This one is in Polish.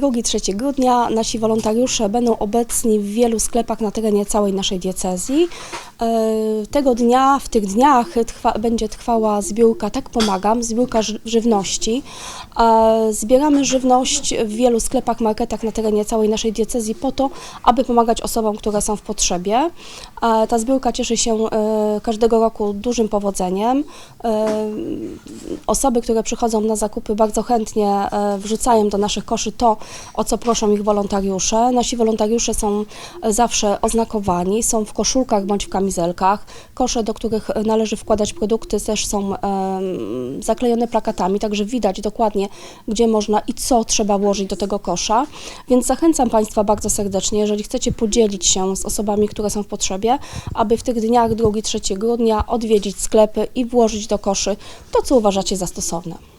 2-3 grudnia nasi wolontariusze będą obecni w wielu sklepach na terenie całej naszej diecezji. E, Tego dnia, w tych dniach trwa, będzie trwała zbiórka Tak Pomagam, zbiórka ży- żywności. E, Zbieramy żywność w wielu sklepach, marketach na terenie całej naszej diecezji po to, aby pomagać osobom, które są w potrzebie. E, Ta zbiórka cieszy się każdego roku dużym powodzeniem. Osoby, które przychodzą na zakupy bardzo chętnie wrzucają do naszych koszy to, o co proszą ich wolontariusze. Nasi wolontariusze są zawsze oznakowani, są w koszulkach bądź w kamizelkach. Kosze, do których należy wkładać produkty też są zaklejone plakatami, także widać dokładnie, gdzie można i co trzeba włożyć do tego kosza. Więc zachęcam Państwa bardzo serdecznie, jeżeli chcecie podzielić się z osobami, które są w potrzebie, aby w tych dniach 2-3 grudnia odwiedzić sklepy i włożyć do koszy to, co uważacie za stosowne.